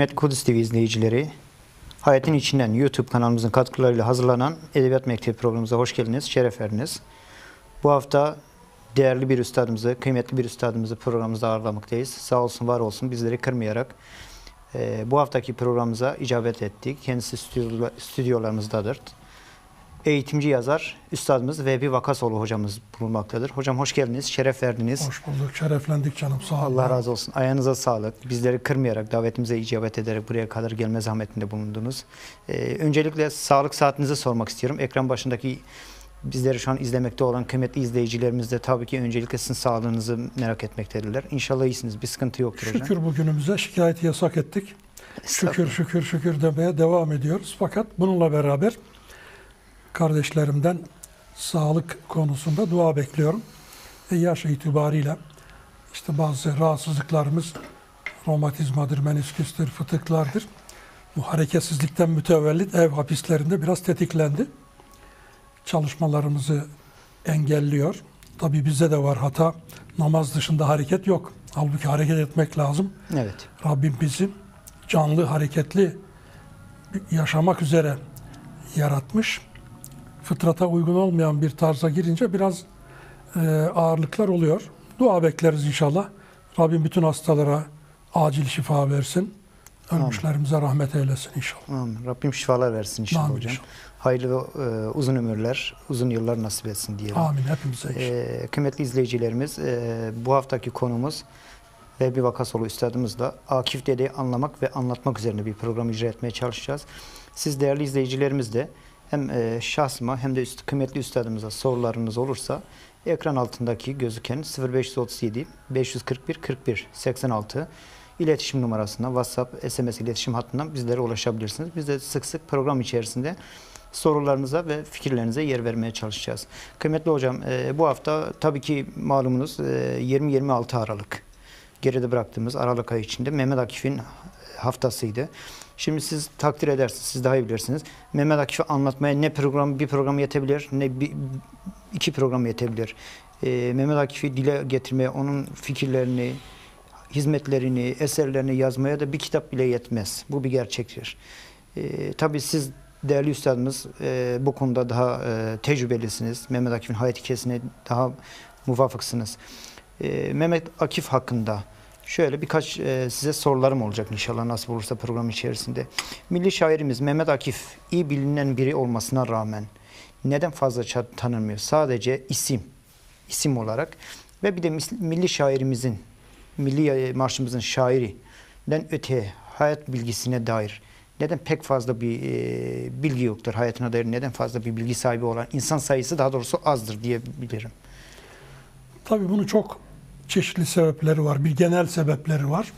Kıymetli Kudüs TV izleyicileri, Hayatın İçinden YouTube kanalımızın katkılarıyla hazırlanan Edebiyat Mektebi programımıza hoş geldiniz, şeref verdiniz. Bu hafta değerli bir üstadımızı, kıymetli bir üstadımızı programımızda ağırlamaktayız. Sağ olsun, var olsun bizleri kırmayarak e, bu haftaki programımıza icabet ettik. Kendisi stüdyola- stüdyolarımızdadır. Eğitimci yazar, üstadımız Vehbi Vakasoğlu hocamız bulunmaktadır. Hocam hoş geldiniz, şeref verdiniz. Hoş bulduk, şereflendik canım. Sağ olun. Allah razı olsun. Ayağınıza sağlık. Bizleri kırmayarak, davetimize icabet ederek buraya kadar gelme zahmetinde bulundunuz. Ee, öncelikle sağlık saatinizi sormak istiyorum. Ekran başındaki bizleri şu an izlemekte olan kıymetli izleyicilerimiz de tabii ki öncelikle sizin sağlığınızı merak etmektedirler. İnşallah iyisiniz. Bir sıkıntı yoktur hocam. Şükür bugünümüze şikayeti yasak ettik. Şükür şükür şükür demeye devam ediyoruz. Fakat bununla beraber kardeşlerimden sağlık konusunda dua bekliyorum. Ve yaş itibariyle işte bazı rahatsızlıklarımız romatizmadır, menisküstür, fıtıklardır. Bu hareketsizlikten mütevellit ev hapislerinde biraz tetiklendi. Çalışmalarımızı engelliyor. Tabii bizde de var hata. Namaz dışında hareket yok. Halbuki hareket etmek lazım. Evet. Rabbim bizi canlı, hareketli yaşamak üzere yaratmış. Fıtrata uygun olmayan bir tarza girince biraz e, ağırlıklar oluyor. Dua bekleriz inşallah. Rabbim bütün hastalara acil şifa versin. Ölmüşlerimize rahmet eylesin inşallah. Amin. Rabbim şifalar versin inşallah Amin hocam. inşallah. Hayırlı e, uzun ömürler, uzun yıllar nasip etsin diyelim. Amin hepimize inşallah. Ee, kıymetli izleyicilerimiz, e, bu haftaki konumuz ve bir Vakasolu üstadımızla Akif Dede'yi anlamak ve anlatmak üzerine bir program icra etmeye çalışacağız. Siz değerli izleyicilerimiz de hem e, şahsıma hem de üst, kıymetli üstadımıza sorularınız olursa ekran altındaki gözüken 0537 541 41 86 iletişim numarasına WhatsApp, SMS iletişim hattından bizlere ulaşabilirsiniz. Biz de sık sık program içerisinde sorularınıza ve fikirlerinize yer vermeye çalışacağız. Kıymetli hocam e, bu hafta tabii ki malumunuz e, 20-26 Aralık geride bıraktığımız Aralık ayı içinde Mehmet Akif'in haftasıydı. Şimdi siz takdir edersiniz, siz daha iyi bilirsiniz. Mehmet Akif'i anlatmaya ne program bir program yetebilir, ne bir, iki program yetebilir. E, Mehmet Akif'i dile getirmeye, onun fikirlerini, hizmetlerini, eserlerini yazmaya da bir kitap bile yetmez. Bu bir gerçektir. E, tabii siz değerli üstadımız e, bu konuda daha e, tecrübelisiniz. Mehmet Akif'in hayat hikayesine daha muvafıksınız. E, Mehmet Akif hakkında şöyle birkaç e, size sorularım olacak inşallah nasıl olursa program içerisinde. Milli şairimiz Mehmet Akif iyi bilinen biri olmasına rağmen neden fazla tanınmıyor? Sadece isim, isim olarak ve bir de milli şairimizin, milli marşımızın şairinden öte hayat bilgisine dair neden pek fazla bir e, bilgi yoktur hayatına dair neden fazla bir bilgi sahibi olan insan sayısı daha doğrusu azdır diyebilirim. Tabii bunun çok çeşitli sebepleri var. Bir genel sebepleri var.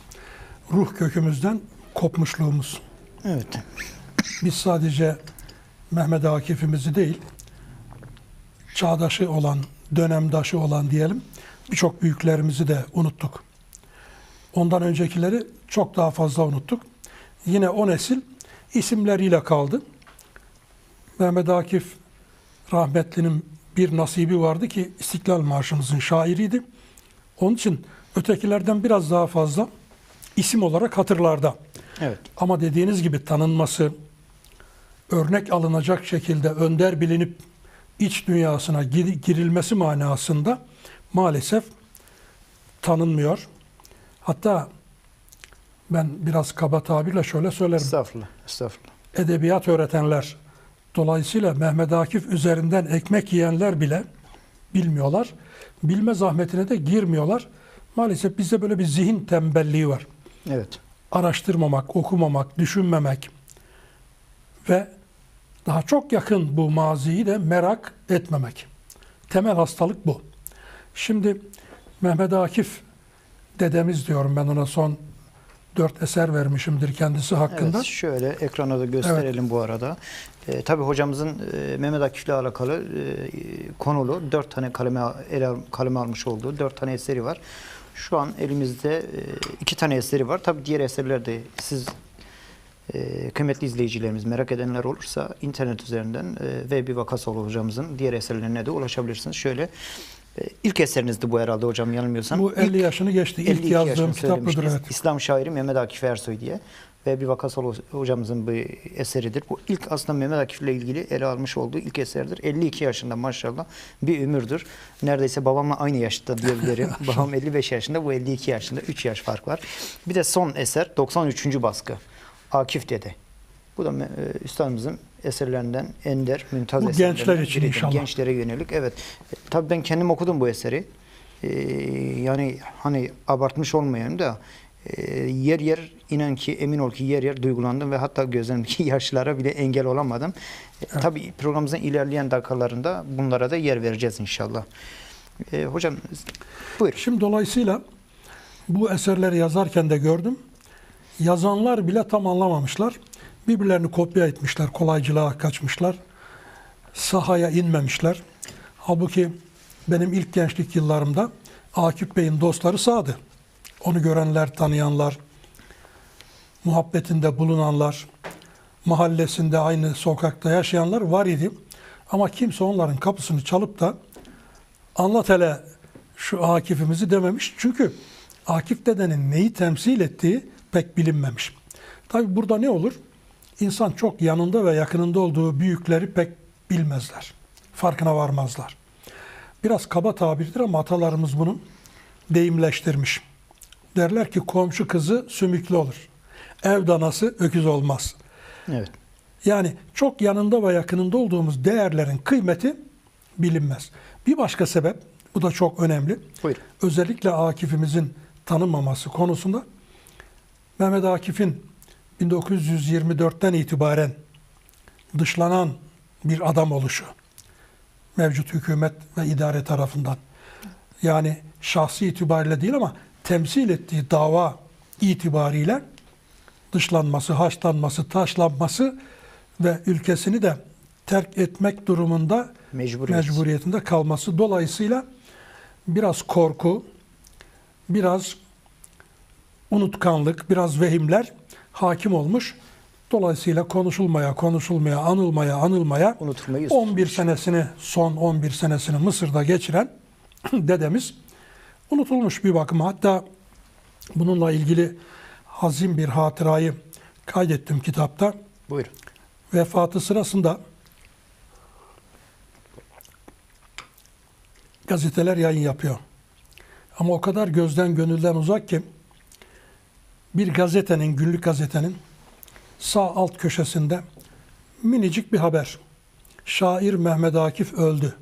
Ruh kökümüzden kopmuşluğumuz. Evet. Biz sadece Mehmet Akif'imizi değil, çağdaşı olan, dönemdaşı olan diyelim, birçok büyüklerimizi de unuttuk. Ondan öncekileri çok daha fazla unuttuk. Yine o nesil isimleriyle kaldı. Mehmet Akif rahmetlinin bir nasibi vardı ki İstiklal Marşımızın şairiydi. Onun için ötekilerden biraz daha fazla isim olarak hatırlarda. Evet. Ama dediğiniz gibi tanınması, örnek alınacak şekilde önder bilinip iç dünyasına gir- girilmesi manasında maalesef tanınmıyor. Hatta ben biraz kaba tabirle şöyle söylerim. Estağfurullah. Estağfurullah. Edebiyat öğretenler, dolayısıyla Mehmet Akif üzerinden ekmek yiyenler bile bilmiyorlar. Bilme zahmetine de girmiyorlar. Maalesef bizde böyle bir zihin tembelliği var Evet. araştırmamak, okumamak, düşünmemek ve daha çok yakın bu maziyi de merak etmemek. Temel hastalık bu. Şimdi Mehmet Akif dedemiz diyorum ben ona son dört eser vermişimdir kendisi hakkında. Evet, şöyle ekrana da gösterelim bu arada. Ee, tabii hocamızın e, Mehmet Akif'le alakalı e, konulu dört tane kaleme, ele, al- kaleme almış olduğu dört tane eseri var. Şu an elimizde e, iki tane eseri var. Tabii diğer eserler de siz e, kıymetli izleyicilerimiz merak edenler olursa internet üzerinden e, ve bir Vakasoğlu hocamızın diğer eserlerine de ulaşabilirsiniz. Şöyle E, ilk eserinizdi bu herhalde hocam yanılmıyorsam. Bu 50 İlk- yaşını geçti. İlk 52 yazdığım kitaplıdır söylemiştiniz. evet. İslam şairi Mehmet Akif Ersoy diye ve bir Vakasol hocamızın bir eseridir. Bu ilk aslında Mehmet Akif ile ilgili ele almış olduğu ilk eserdir. 52 yaşında maşallah bir ömürdür. Neredeyse babamla aynı yaşta diyebilirim. Babam 55 yaşında, bu 52 yaşında. 3 yaş fark var. Bir de son eser 93. baskı. Akif Dede. Bu da e, üstadımızın eserlerinden ender, mümtaz Bu eserlerinden gençler için biridir. inşallah. Gençlere yönelik. Evet. E, Tabii ben kendim okudum bu eseri. Ee, yani hani abartmış olmayayım da e, yer yer inan ki emin ol ki yer yer duygulandım ve hatta gözlerimdeki yaşlara bile engel olamadım. E, Tabii programımızın ilerleyen dakikalarında bunlara da yer vereceğiz inşallah. E, hocam buyur. Şimdi dolayısıyla bu eserleri yazarken de gördüm. Yazanlar bile tam anlamamışlar. Birbirlerini kopya etmişler, kolaycılığa kaçmışlar. Sahaya inmemişler. Halbuki benim ilk gençlik yıllarımda Akif Bey'in dostları sağdı. Onu görenler, tanıyanlar, muhabbetinde bulunanlar, mahallesinde aynı sokakta yaşayanlar var idi. Ama kimse onların kapısını çalıp da anlat hele şu Akif'imizi dememiş. Çünkü Akif dedenin neyi temsil ettiği pek bilinmemiş. Tabi burada ne olur? İnsan çok yanında ve yakınında olduğu büyükleri pek bilmezler. Farkına varmazlar. Biraz kaba tabirdir ama atalarımız bunu deyimleştirmiş. Derler ki komşu kızı sümüklü olur. Ev danası öküz olmaz. Evet. Yani çok yanında ve yakınında olduğumuz değerlerin kıymeti bilinmez. Bir başka sebep, bu da çok önemli. Buyur. Özellikle Akif'imizin tanınmaması konusunda Mehmet Akif'in 1924'ten itibaren dışlanan bir adam oluşu mevcut hükümet ve idare tarafından. Yani şahsi itibariyle değil ama temsil ettiği dava itibariyle dışlanması, haşlanması, taşlanması ve ülkesini de terk etmek durumunda Mecburiyet. mecburiyetinde kalması. Dolayısıyla biraz korku, biraz unutkanlık, biraz vehimler hakim olmuş. Dolayısıyla konuşulmaya, konuşulmaya, anılmaya, anılmaya Unutulmayı 11 senesini, son 11 senesini Mısır'da geçiren dedemiz unutulmuş bir bakıma. Hatta bununla ilgili hazin bir hatırayı kaydettim kitapta. Buyur. Vefatı sırasında gazeteler yayın yapıyor. Ama o kadar gözden gönülden uzak ki bir gazetenin, günlük gazetenin sağ alt köşesinde minicik bir haber. Şair Mehmet Akif öldü.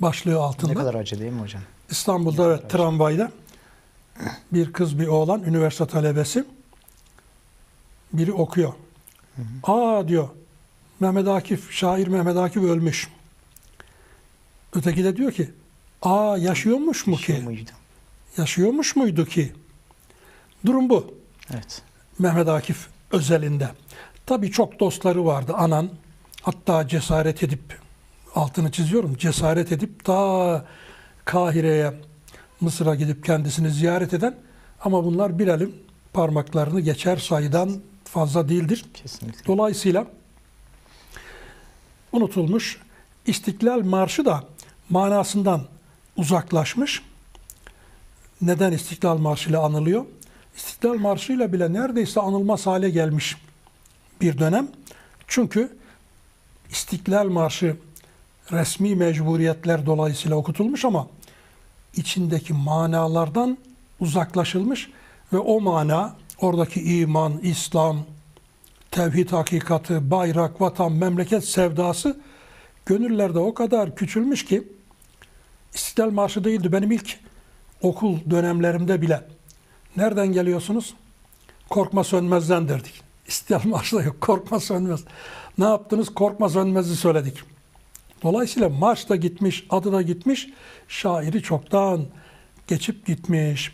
Başlığı altında. Ne kadar acı değil mi hocam? İstanbul'da evet, tramvayda bir kız bir oğlan üniversite talebesi biri okuyor. Aa diyor Mehmet Akif, şair Mehmet Akif ölmüş. Öteki de diyor ki aa yaşıyormuş mu ki? muydu? Yaşıyormuş muydu ki? Durum bu. Evet. Mehmet Akif özelinde. Tabii çok dostları vardı anan. Hatta cesaret edip, altını çiziyorum, cesaret edip ta Kahire'ye, Mısır'a gidip kendisini ziyaret eden ama bunlar bir elin parmaklarını geçer sayıdan fazla değildir. Kesinlikle. Dolayısıyla unutulmuş. İstiklal Marşı da manasından uzaklaşmış. Neden İstiklal Marşı ile anılıyor? İstiklal Marşı ile bile neredeyse anılmaz hale gelmiş bir dönem. Çünkü İstiklal Marşı resmi mecburiyetler dolayısıyla okutulmuş ama içindeki manalardan uzaklaşılmış ve o mana oradaki iman, İslam, tevhid hakikati, bayrak, vatan, memleket sevdası gönüllerde o kadar küçülmüş ki İstiklal Marşı değildi. Benim ilk okul dönemlerimde bile nereden geliyorsunuz? Korkma sönmezden derdik. İstiklal Marşı yok. Korkma sönmez. Ne yaptınız? Korkma sönmez'i söyledik. Dolayısıyla marş da gitmiş, adı da gitmiş, şairi çoktan geçip gitmiş.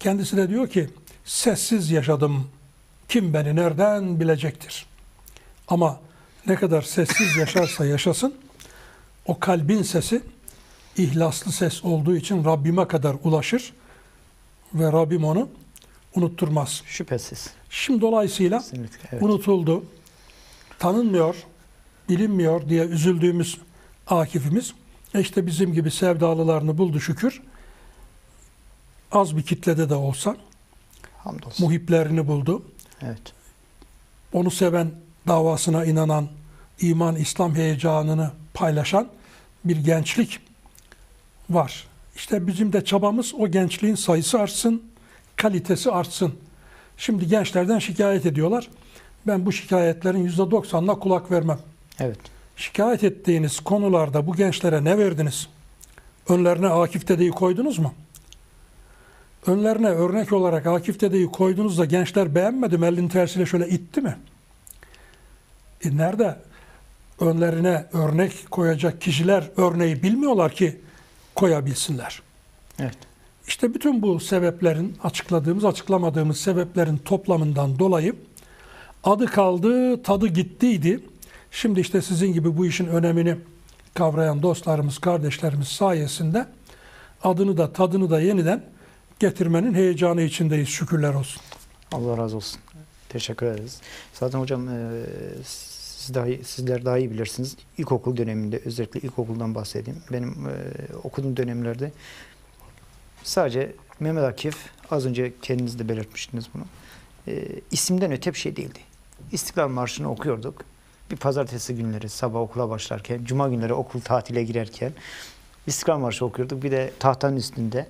Kendisi de diyor ki, sessiz yaşadım, kim beni nereden bilecektir? Ama ne kadar sessiz yaşarsa yaşasın, o kalbin sesi ihlaslı ses olduğu için Rabbime kadar ulaşır ve Rabbim onu unutturmaz. Şüphesiz. Şimdi dolayısıyla Kesinlikle. Evet. unutuldu, tanınmıyor, bilinmiyor diye üzüldüğümüz Akif'imiz işte bizim gibi sevdalılarını buldu şükür. Az bir kitlede de olsa Hamdolsun. muhiplerini buldu. Evet. Onu seven, davasına inanan, iman, İslam heyecanını paylaşan bir gençlik var. İşte bizim de çabamız o gençliğin sayısı artsın, kalitesi artsın. Şimdi gençlerden şikayet ediyorlar. Ben bu şikayetlerin %90'ına kulak vermem. Evet. Şikayet ettiğiniz konularda bu gençlere ne verdiniz? Önlerine Akif dedeyi koydunuz mu? Önlerine örnek olarak Akif dedeyi koydunuz da gençler beğenmedi mi? Elini tersiyle şöyle itti mi? E nerede? Önlerine örnek koyacak kişiler örneği bilmiyorlar ki koyabilsinler. Evet. İşte bütün bu sebeplerin, açıkladığımız, açıklamadığımız sebeplerin toplamından dolayı adı kaldı, tadı gittiydi. Şimdi işte sizin gibi bu işin önemini kavrayan dostlarımız, kardeşlerimiz sayesinde adını da tadını da yeniden getirmenin heyecanı içindeyiz. Şükürler olsun. Allah razı olsun. Teşekkür ederiz. Zaten hocam e, siz daha sizler daha iyi bilirsiniz. İlkokul döneminde özellikle ilkokuldan bahsedeyim. Benim e, okuduğum dönemlerde sadece Mehmet Akif az önce kendiniz de belirtmiştiniz bunu. E, isimden öte bir şey değildi. İstiklal Marşı'nı okuyorduk. Bir pazartesi günleri sabah okula başlarken, cuma günleri okul tatile girerken İstiklal Marşı okuyorduk. Bir de tahtanın üstünde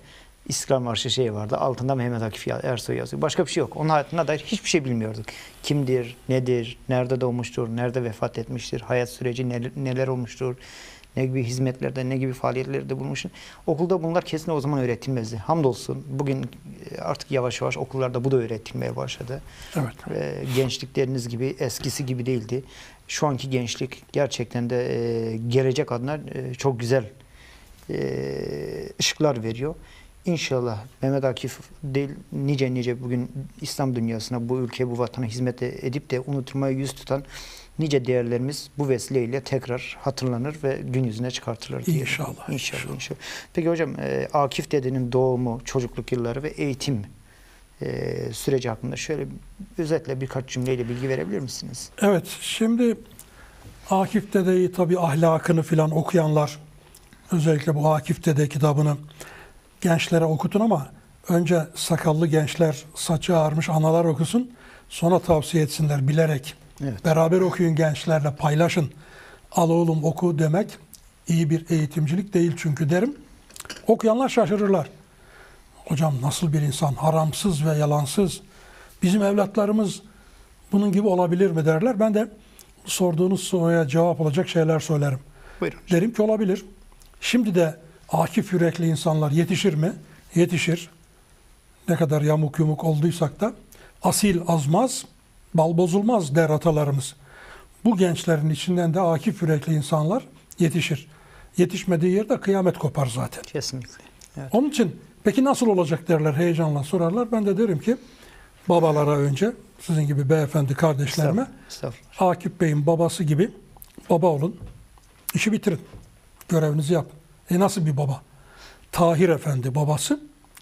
İstiklal Marşı şey vardı. Altında Mehmet Akif Ersoy yazıyor. Başka bir şey yok. Onun hayatına dair hiçbir şey bilmiyorduk. Kimdir, nedir, nerede doğmuştur, nerede vefat etmiştir, hayat süreci neler, neler olmuştur, ne gibi hizmetlerde, ne gibi faaliyetlerde bulmuştur. Okulda bunlar kesin o zaman öğretilmezdi. Hamdolsun bugün e, artık yavaş yavaş okullarda bu da öğretilmeye başladı. Evet. E, gençlikleriniz gibi eskisi gibi değildi. Şu anki gençlik gerçekten de e, gelecek adına e, çok güzel e, ışıklar veriyor. İnşallah Mehmet Akif değil nice nice bugün İslam dünyasına, bu ülke, bu vatana hizmet edip de unutulmaya yüz tutan nice değerlerimiz bu vesileyle tekrar hatırlanır ve gün yüzüne çıkartılır diye. İnşallah, İnşallah. inşallah. Peki hocam e, Akif dedenin doğumu, çocukluk yılları ve eğitim e, süreci hakkında şöyle özetle birkaç cümleyle bilgi verebilir misiniz? Evet, şimdi Akif Dede'yi tabi ahlakını filan okuyanlar, özellikle bu Akif Dede kitabını gençlere okutun ama önce sakallı gençler, saçı ağarmış analar okusun, sonra tavsiye etsinler bilerek. Evet. Beraber okuyun gençlerle, paylaşın. Al oğlum oku demek iyi bir eğitimcilik değil çünkü derim. Okuyanlar şaşırırlar. Hocam nasıl bir insan? Haramsız ve yalansız. Bizim evlatlarımız bunun gibi olabilir mi derler. Ben de sorduğunuz soruya cevap olacak şeyler söylerim. Buyurun. Derim ki olabilir. Şimdi de akif yürekli insanlar yetişir mi? Yetişir. Ne kadar yamuk yumuk olduysak da asil azmaz, bal bozulmaz der atalarımız. Bu gençlerin içinden de akif yürekli insanlar yetişir. Yetişmediği yerde kıyamet kopar zaten. Kesinlikle. Evet. Onun için peki nasıl olacak derler heyecanla sorarlar. Ben de derim ki babalara önce sizin gibi beyefendi kardeşlerime Estağfurullah. Estağfurullah. Akif Bey'in babası gibi baba olun. İşi bitirin. Görevinizi yapın. E nasıl bir baba? Tahir Efendi babası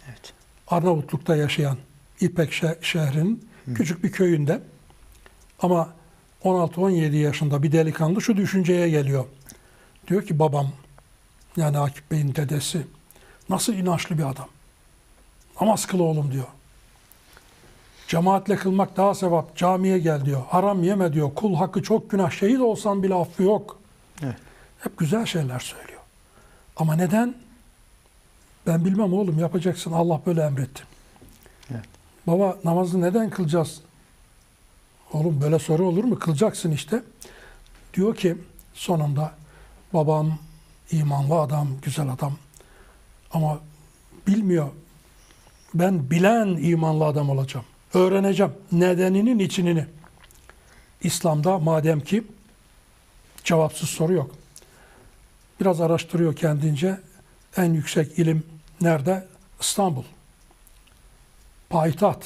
Evet. Arnavutluk'ta yaşayan İpek şe- şehrinin küçük bir köyünde ama 16-17 yaşında bir delikanlı şu düşünceye geliyor. Diyor ki babam yani Akif Bey'in dedesi nasıl inançlı bir adam. Namaz kıl oğlum diyor. Cemaatle kılmak daha sevap. Camiye gel diyor. Haram yeme diyor. Kul hakkı çok günah. Şehit olsan bile affı yok. Evet. Hep güzel şeyler söylüyor. Ama neden? Ben bilmem oğlum yapacaksın. Allah böyle emretti. Evet. Baba namazı neden kılacağız? Oğlum böyle soru olur mu? Kılacaksın işte. Diyor ki sonunda babam imanlı adam, güzel adam. Ama bilmiyor. Ben bilen imanlı adam olacağım. Öğreneceğim nedeninin içinini. İslam'da madem ki cevapsız soru yok. Biraz araştırıyor kendince. En yüksek ilim nerede? İstanbul. Payitaht.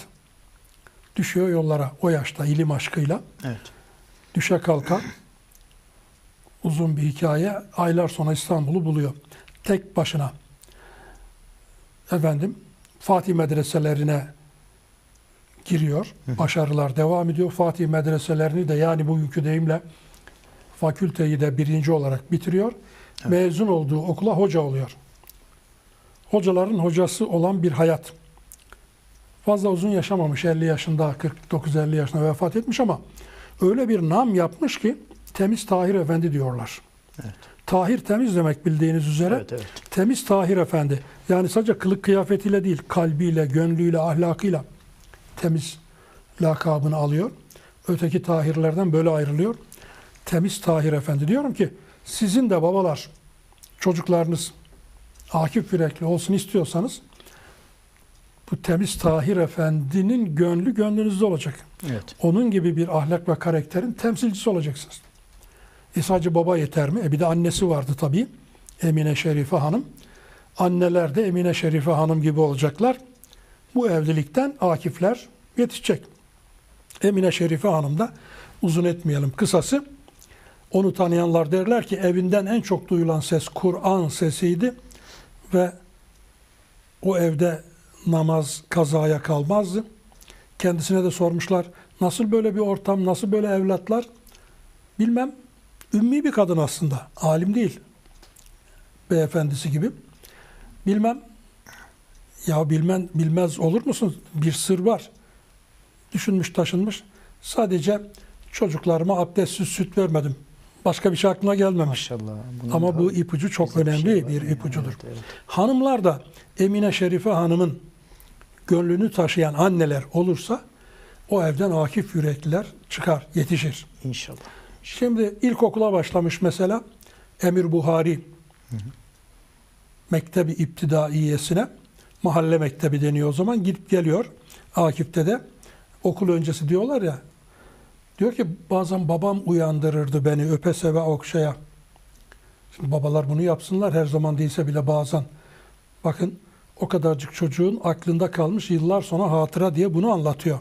Düşüyor yollara o yaşta ilim aşkıyla. Evet. Düşe kalka uzun bir hikaye. Aylar sonra İstanbul'u buluyor. Tek başına. Efendim Fatih medreselerine giriyor. Başarılar devam ediyor. Fatih medreselerini de yani bugünkü deyimle fakülteyi de birinci olarak bitiriyor. Mezun olduğu okula hoca oluyor. Hocaların hocası olan bir hayat. Fazla uzun yaşamamış. 50 yaşında, 49-50 yaşında vefat etmiş ama öyle bir nam yapmış ki temiz Tahir Efendi diyorlar. Evet. Tahir temiz demek bildiğiniz üzere. Evet, evet. Temiz Tahir Efendi. Yani sadece kılık kıyafetiyle değil, kalbiyle, gönlüyle, ahlakıyla temiz lakabını alıyor. Öteki Tahirlerden böyle ayrılıyor. Temiz Tahir Efendi. Diyorum ki sizin de babalar, çocuklarınız akif yürekli olsun istiyorsanız bu temiz Tahir Efendi'nin gönlü gönlünüzde olacak. Evet. Onun gibi bir ahlak ve karakterin temsilcisi olacaksınız. E sadece baba yeter mi? E bir de annesi vardı tabii. Emine Şerife Hanım. Anneler de Emine Şerife Hanım gibi olacaklar. Bu evlilikten akifler yetişecek. Emine Şerife Hanım da uzun etmeyelim kısası. Onu tanıyanlar derler ki evinden en çok duyulan ses Kur'an sesiydi ve o evde namaz kazaya kalmazdı. Kendisine de sormuşlar nasıl böyle bir ortam, nasıl böyle evlatlar? Bilmem. Ümmi bir kadın aslında. Alim değil. Beyefendisi gibi. Bilmem. Ya bilmen, bilmez olur musun? Bir sır var. Düşünmüş taşınmış. Sadece çocuklarıma abdestsiz süt vermedim. Başka bir şey aklına gelmemiş. Maşallah. Ama bu ipucu çok önemli şey bir yani. ipucudur. Evet, evet. Hanımlar da Emine Şerife Hanım'ın gönlünü taşıyan anneler olursa o evden akif yürekliler çıkar, yetişir. İnşallah. Şimdi ilkokula başlamış mesela Emir Buhari Mektebi İptidaiyesine mahalle mektebi deniyor o zaman gidip geliyor Akif'te de okul öncesi diyorlar ya diyor ki bazen babam uyandırırdı beni öpe seve okşaya. Şimdi babalar bunu yapsınlar her zaman değilse bile bazen. Bakın o kadarcık çocuğun aklında kalmış yıllar sonra hatıra diye bunu anlatıyor.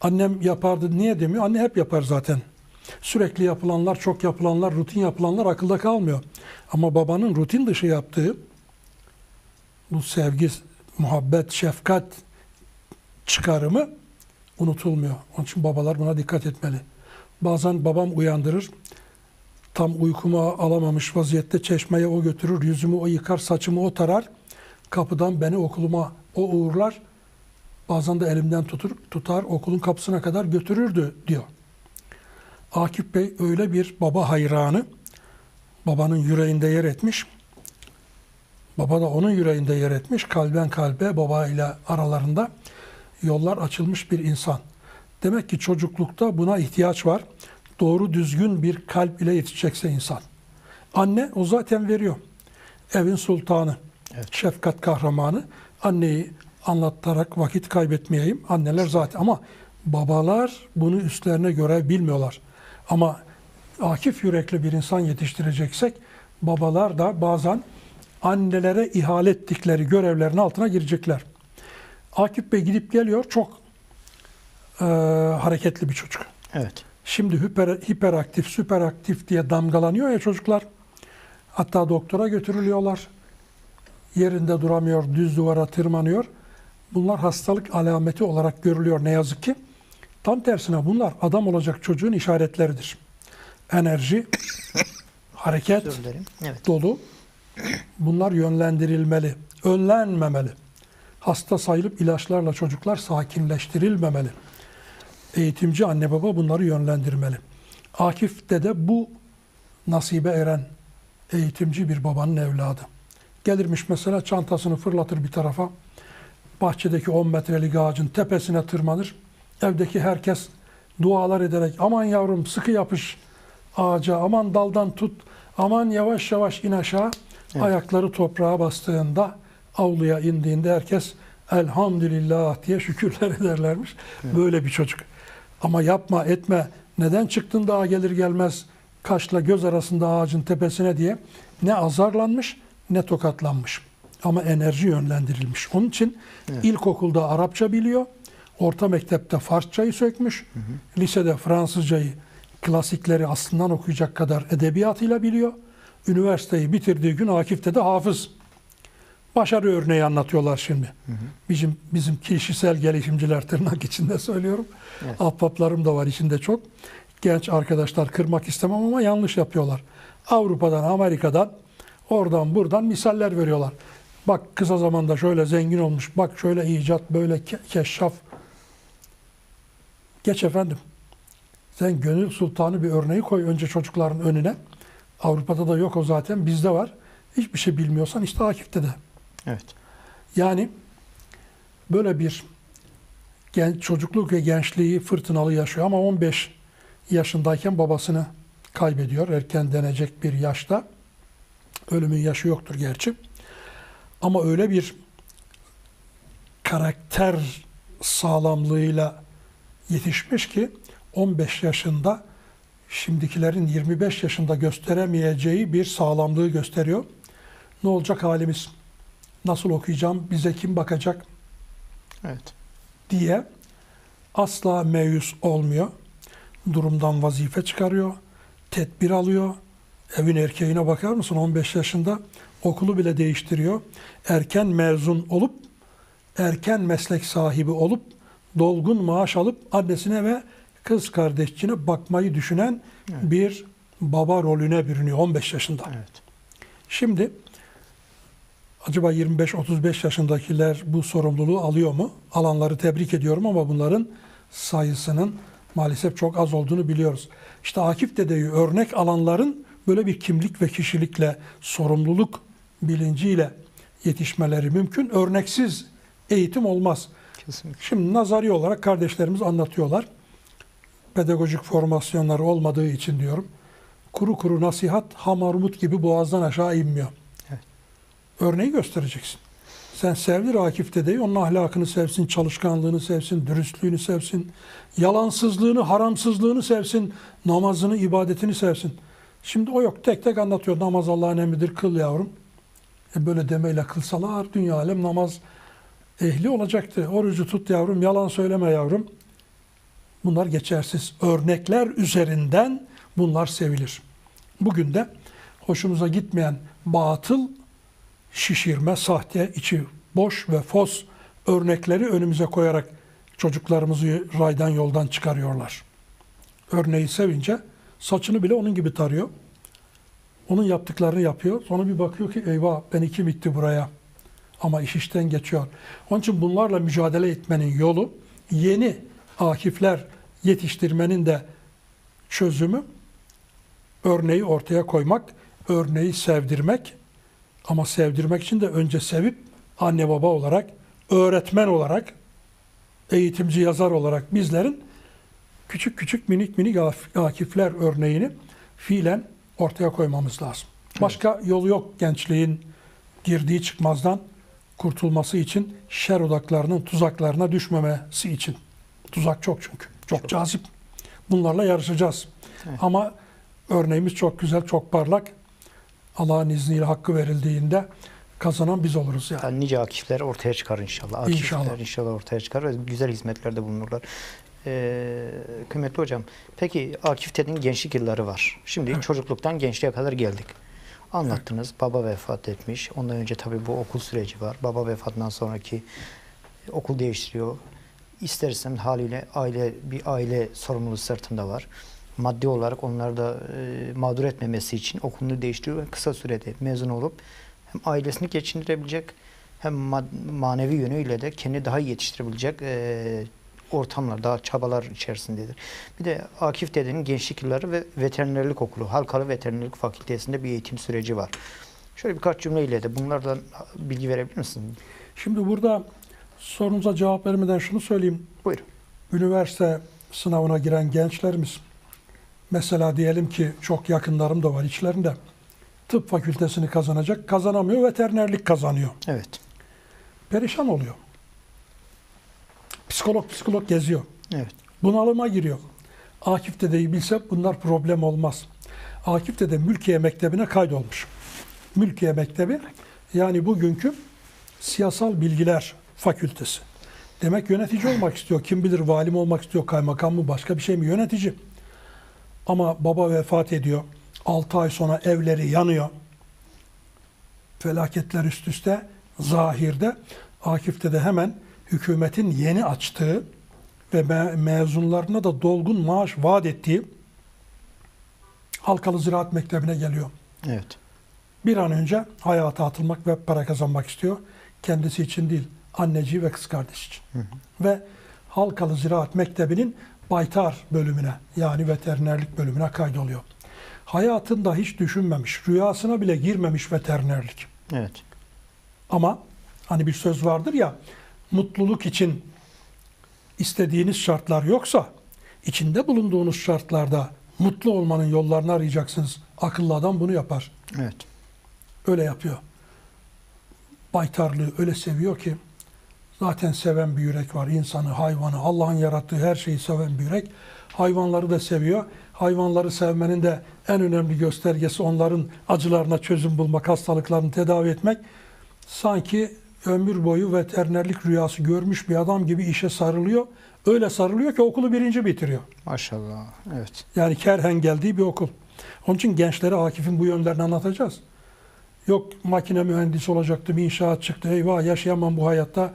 Annem yapardı niye demiyor? Anne hep yapar zaten. Sürekli yapılanlar, çok yapılanlar, rutin yapılanlar akılda kalmıyor. Ama babanın rutin dışı yaptığı bu sevgi, muhabbet, şefkat çıkarımı unutulmuyor. Onun için babalar buna dikkat etmeli. Bazen babam uyandırır. Tam uykumu alamamış vaziyette çeşmeye o götürür, yüzümü o yıkar, saçımı o tarar. Kapıdan beni okuluma o uğurlar. Bazen de elimden tutur, tutar, okulun kapısına kadar götürürdü diyor. Akif Bey öyle bir baba hayranı, babanın yüreğinde yer etmiş. Baba da onun yüreğinde yer etmiş. Kalben kalbe baba ile aralarında yollar açılmış bir insan. Demek ki çocuklukta buna ihtiyaç var. Doğru düzgün bir kalp ile yetişecekse insan. Anne o zaten veriyor. Evin sultanı, Evet. şefkat kahramanı. Anneyi anlatarak vakit kaybetmeyeyim. Anneler zaten ama babalar bunu üstlerine göre bilmiyorlar. Ama akif yürekli bir insan yetiştireceksek babalar da bazen annelere ihale ettikleri görevlerin altına girecekler. Akif Bey gidip geliyor çok e, hareketli bir çocuk. Evet. Şimdi hiper, hiperaktif, süperaktif diye damgalanıyor ya çocuklar. Hatta doktora götürülüyorlar. Yerinde duramıyor, düz duvara tırmanıyor. Bunlar hastalık alameti olarak görülüyor ne yazık ki. Tam tersine bunlar adam olacak çocuğun işaretleridir. Enerji, hareket. Evet. dolu. Bunlar yönlendirilmeli, önlenmemeli. Hasta sayılıp ilaçlarla çocuklar sakinleştirilmemeli. Eğitimci anne baba bunları yönlendirmeli. Akif dede bu nasibe eren eğitimci bir babanın evladı. Gelirmiş mesela çantasını fırlatır bir tarafa. Bahçedeki 10 metrelik ağacın tepesine tırmanır. Evdeki herkes dualar ederek aman yavrum sıkı yapış ağaca, aman daldan tut, aman yavaş yavaş in aşağı. Evet. Ayakları toprağa bastığında avluya indiğinde herkes elhamdülillah diye şükürler ederlermiş. Böyle bir çocuk. Ama yapma etme neden çıktın daha gelir gelmez kaşla göz arasında ağacın tepesine diye ne azarlanmış ne tokatlanmış. Ama enerji yönlendirilmiş. Onun için Evet. ilkokulda Arapça biliyor. Orta mektepte Farsçayı sökmüş. Lisede Fransızcayı klasikleri aslından okuyacak kadar edebiyatıyla biliyor. Üniversiteyi bitirdiği gün Akif'te de hafız. Başarı örneği anlatıyorlar şimdi. Bizim bizim kişisel gelişimciler tırnak içinde söylüyorum. Evet. Ahbaplarım da var içinde çok. genç arkadaşlar kırmak istemem ama yanlış yapıyorlar. Avrupa'dan, Amerika'dan, oradan buradan misaller veriyorlar. Bak kısa zamanda şöyle zengin olmuş, bak şöyle icat, böyle ke- keşşaf. Geç efendim. Sen gönül sultanı bir örneği koy önce çocukların önüne. Avrupa'da da yok o zaten, bizde var. Hiçbir şey bilmiyorsan işte Akif'te de. Evet. Yani böyle bir genç çocukluk ve gençliği fırtınalı yaşıyor ama 15 yaşındayken babasını kaybediyor erken denecek bir yaşta. Ölümün yaşı yoktur gerçi. Ama öyle bir karakter sağlamlığıyla yetişmiş ki 15 yaşında şimdikilerin 25 yaşında gösteremeyeceği bir sağlamlığı gösteriyor. Ne olacak halimiz? Nasıl okuyacağım? Bize kim bakacak? Evet. diye asla meyus olmuyor. Durumdan vazife çıkarıyor. Tedbir alıyor. Evin erkeğine bakar mısın? 15 yaşında okulu bile değiştiriyor. Erken mezun olup erken meslek sahibi olup dolgun maaş alıp annesine ve kız kardeşine bakmayı düşünen bir baba rolüne bürünüyor 15 yaşında. Evet. Şimdi acaba 25-35 yaşındakiler bu sorumluluğu alıyor mu? Alanları tebrik ediyorum ama bunların sayısının maalesef çok az olduğunu biliyoruz. İşte Akif Dede'yi örnek alanların böyle bir kimlik ve kişilikle, sorumluluk bilinciyle yetişmeleri mümkün. Örneksiz eğitim olmaz. Kesinlikle. Şimdi nazari olarak kardeşlerimiz anlatıyorlar. Pedagojik formasyonları olmadığı için diyorum. Kuru kuru nasihat hamarmut gibi boğazdan aşağı inmiyor. Örneği göstereceksin. Sen sevdir Akif dedeyi, onun ahlakını sevsin, çalışkanlığını sevsin, dürüstlüğünü sevsin, yalansızlığını, haramsızlığını sevsin, namazını, ibadetini sevsin. Şimdi o yok. Tek tek anlatıyor. Namaz Allah'ın emridir, kıl yavrum. E böyle demeyle kılsalar dünya alem namaz ehli olacaktı. Orucu tut yavrum, yalan söyleme yavrum. Bunlar geçersiz. Örnekler üzerinden bunlar sevilir. Bugün de hoşumuza gitmeyen batıl, şişirme, sahte, içi boş ve fos örnekleri önümüze koyarak çocuklarımızı raydan yoldan çıkarıyorlar. Örneği sevince saçını bile onun gibi tarıyor. Onun yaptıklarını yapıyor. Sonra bir bakıyor ki eyvah beni kim itti buraya? Ama iş işten geçiyor. Onun için bunlarla mücadele etmenin yolu yeni akifler yetiştirmenin de çözümü örneği ortaya koymak, örneği sevdirmek ama sevdirmek için de önce sevip anne baba olarak, öğretmen olarak, eğitimci yazar olarak bizlerin küçük küçük minik minik akifler örneğini fiilen ortaya koymamız lazım. Başka yolu yok gençliğin girdiği çıkmazdan kurtulması için, şer odaklarının tuzaklarına düşmemesi için. Tuzak çok çünkü. Çok cazip. Bunlarla yarışacağız. Evet. Ama örneğimiz çok güzel, çok parlak. Allah'ın izniyle hakkı verildiğinde kazanan biz oluruz yani. Yani nice akifler ortaya çıkar inşallah. Akifler İnşallah. inşallah ortaya çıkar ve güzel hizmetlerde bulunurlar. Ee, kıymetli hocam, peki Akif Ted'in gençlik yılları var. Şimdi Evet. çocukluktan gençliğe kadar geldik. Anlattınız, baba vefat etmiş. Ondan önce tabii bu okul süreci var. Baba vefatından sonraki okul değiştiriyor. İster istemez haliyle aile bir aile sorumluluğu sırtında var. Maddi olarak onları da e, mağdur etmemesi için okulunu değiştiriyor ve kısa sürede mezun olup hem ailesini geçindirebilecek hem mad- manevi yönüyle de kendini daha iyi yetiştirebilecek e, ortamlar, daha çabalar içerisindedir. Bir de Akif dedenin gençlik yılları ve veterinerlik okulu, Halkalı Veterinerlik Fakültesinde bir eğitim süreci var. Şöyle birkaç cümleyle de bunlardan bilgi verebilir misin? Şimdi burada sorunuza cevap vermeden şunu söyleyeyim. Buyurun. Üniversite sınavına giren gençlerimiz, mesela diyelim ki çok yakınlarım da var içlerinde, tıp fakültesini kazanacak, kazanamıyor, veterinerlik kazanıyor. Evet. Perişan oluyor. Psikolog psikolog geziyor. Evet. Bunalıma giriyor. Akif dedeyi bilse bunlar problem olmaz. Akif dede Mülkiye Mektebi'ne kaydolmuş. Mülkiye Mektebi yani bugünkü siyasal bilgiler fakültesi. Demek yönetici olmak istiyor. Kim bilir valim olmak istiyor, kaymakam mı, başka bir şey mi? Yönetici. Ama baba vefat ediyor. 6 ay sonra evleri yanıyor. Felaketler üst üste. Zahirde Akif'te de hemen hükümetin yeni açtığı ve me- mezunlarına da dolgun maaş vaat ettiği Halkalı Ziraat Mektebi'ne geliyor. Evet. Bir an önce hayata atılmak ve para kazanmak istiyor. Kendisi için değil, anneciği ve kız kardeş için. Ve Halkalı Ziraat Mektebi'nin Baytar bölümüne yani veterinerlik bölümüne kaydoluyor. Hayatında hiç düşünmemiş, rüyasına bile girmemiş veterinerlik. Evet. Ama hani bir söz vardır ya, mutluluk için istediğiniz şartlar yoksa, içinde bulunduğunuz şartlarda mutlu olmanın yollarını arayacaksınız. Akıllı adam bunu yapar. Evet. Öyle yapıyor. Baytarlığı öyle seviyor ki zaten seven bir yürek var. İnsanı, hayvanı, Allah'ın yarattığı her şeyi seven bir yürek. Hayvanları da seviyor. Hayvanları sevmenin de en önemli göstergesi onların acılarına çözüm bulmak, hastalıklarını tedavi etmek. Sanki ömür boyu veterinerlik rüyası görmüş bir adam gibi işe sarılıyor. Öyle sarılıyor ki okulu birinci bitiriyor. Maşallah. Evet. Yani kerhen geldiği bir okul. Onun için gençlere Akif'in bu yönlerini anlatacağız. Yok makine mühendisi olacaktım, inşaat çıktı, eyvah yaşayamam bu hayatta,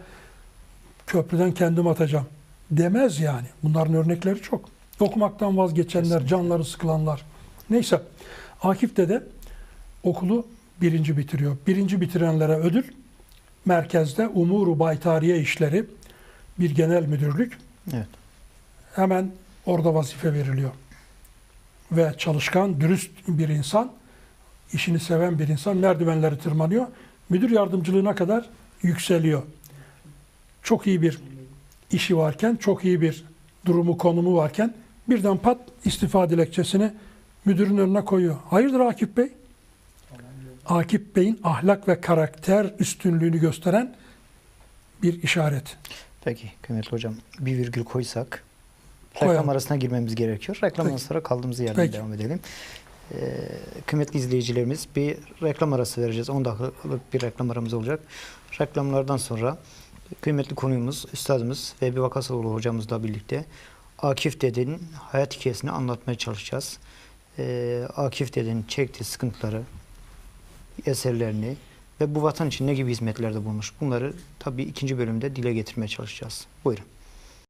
köprüden kendim atacağım. Demez yani. Bunların örnekleri çok. Okumaktan vazgeçenler, canları sıkılanlar. Neyse, Akif dede okulu birinci bitiriyor. Birinci bitirenlere ödül, merkezde Umuru Baytariye İşleri, bir genel müdürlük, Evet. hemen orada vazife veriliyor. Ve çalışkan, dürüst bir insan, işini seven bir insan merdivenleri tırmanıyor. Müdür yardımcılığına kadar yükseliyor. Çok iyi bir işi varken, çok iyi bir durumu, konumu varken birden pat istifa dilekçesini müdürün önüne koyuyor. Hayırdır Akif Bey? Akif Bey'in ahlak ve karakter üstünlüğünü gösteren bir işaret. Peki kıymetli hocam bir virgül koysak Koyalım. reklam arasına girmemiz gerekiyor. Reklamdan Peki. sonra kaldığımız yerden Peki. devam edelim. Ee, kıymetli izleyicilerimiz bir reklam arası vereceğiz. 10 dakikalık bir reklam aramız olacak. Reklamlardan sonra kıymetli konuğumuz, üstadımız ve bir Vakasoğlu hocamızla birlikte Akif Dede'nin hayat hikayesini anlatmaya çalışacağız. Ee, Akif Dede'nin çektiği sıkıntıları, eserlerini ve bu vatan için ne gibi hizmetlerde bulmuş bunları tabii ikinci bölümde dile getirmeye çalışacağız. Buyurun.